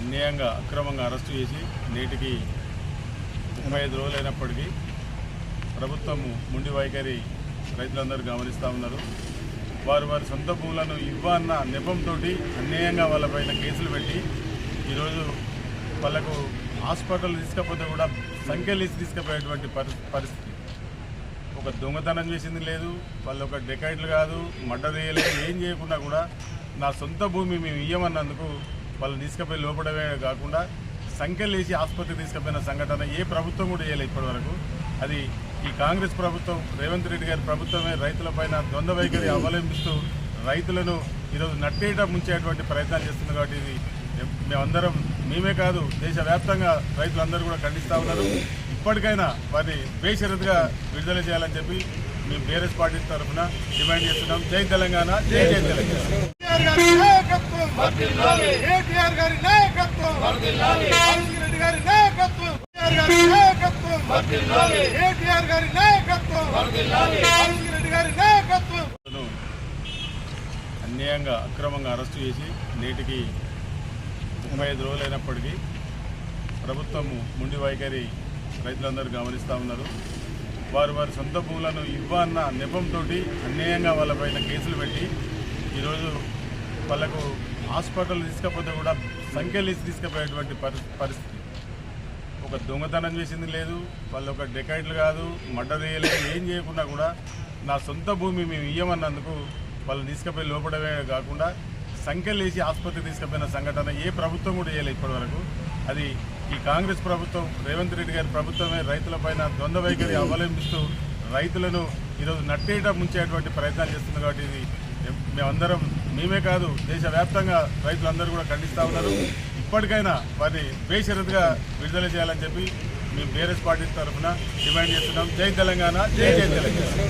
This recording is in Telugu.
అన్యాయంగా అక్రమంగా అరెస్టు చేసి నేటికి ముప్పై ఐదు రోజులైనప్పటికీ ప్రభుత్వం ముండి వైఖరి రైతులందరూ గమనిస్తూ ఉన్నారు. వారు వారి సొంత భూములను ఇవ్వన్న నెపంతో అన్యాయంగా వాళ్ళపైన కేసులు పెట్టి ఈరోజు వాళ్ళకు హాస్పిటల్ తీసుకపోతే కూడా సంఖ్యలు ఇచ్చి తీసుకుపోయేటువంటి పరి పరిస్థితి. ఒక దొంగతనం చేసింది లేదు వాళ్ళు ఒక డెకైట్లు కాదు మర్డర్ చేయలేదు ఏం చేయకుండా కూడా నా సొంత భూమి మేము ఇయ్యమన్నందుకు వాళ్ళు తీసుకుపోయి లోపడమే కాకుండా సంఖ్యలు వేసి ఆసుపత్రికి తీసుకుపోయిన సంఘటన ఏ ప్రభుత్వం కూడా చేయలేదు ఇప్పటివరకు. అది ఈ కాంగ్రెస్ ప్రభుత్వం రేవంత్ రెడ్డి గారి ప్రభుత్వమే రైతులపైన ద్వంద్వ వైఖరి అవలంబిస్తూ రైతులను ఈరోజు నట్టేట ముంచేటువంటి ప్రయత్నాలు చేస్తుంది కాబట్టి ఇది మేమందరం మేమే కాదు దేశవ్యాప్తంగా రైతులందరూ కూడా ఖండిస్తూ ఉన్నారు. ఇప్పటికైనా వారిని బేషరత్గా విడుదల చేయాలని చెప్పి మేము బీఆర్ఎస్ పార్టీ తరఫున డిమాండ్ చేస్తున్నాం. జై తెలంగాణ జై జై తెలంగాణ. గారి గారి గారి గారి అన్యాయంగా అక్రమంగా అరెస్టు చేసి నేటికి ముప్పై ఐదు రోజులైనప్పటికీ ప్రభుత్వం ముండి వైఖరి రైతులందరూ గమనిస్తూ ఉన్నారు. వారు వారి సొంత భూములను ఇవ్వన్న నెపంతో అన్యాయంగా వాళ్ళపైన కేసులు పెట్టి ఈరోజు వాళ్ళకు హాస్పిటల్ తీసుకపోతే కూడా సంఖ్యలు తీసుకుపోయేటువంటి పరి పరిస్థితి. ఒక దొంగతనం చేసింది లేదు వాళ్ళు ఒక డెకైట్లు కాదు మర్డర్ చేయలేదు ఏం చేయకుండా కూడా నా సొంత భూమి మేము ఇయ్యమన్నందుకు వాళ్ళు తీసుకుపోయి లోపడమే కాకుండా సంఖ్యలేసి వేసి తీసుకుపోయిన సంఘటన ఏ ప్రభుత్వం కూడా చేయలేదు ఇప్పటివరకు. అది ఈ కాంగ్రెస్ ప్రభుత్వం రేవంత్ రెడ్డి గారి ప్రభుత్వమే రైతులపైన ద్వంద్వ వైఖరి అవలంబిస్తూ రైతులను ఈరోజు నట్టేట ముంచేటువంటి ప్రయత్నాలు చేస్తుంది కాబట్టి ఇది మేమందరం మేమే కాదు దేశవ్యాప్తంగా రైతులందరూ కూడా ఖండిస్తూ ఉన్నారు. ఇప్పటికైనా వారిని బేషరత్గా విడుదల చేయాలని చెప్పి మేము బీఆర్ఎస్ పార్టీ తరఫున డిమాండ్ చేస్తున్నాం. జై తెలంగాణ జై జై తెలంగాణ.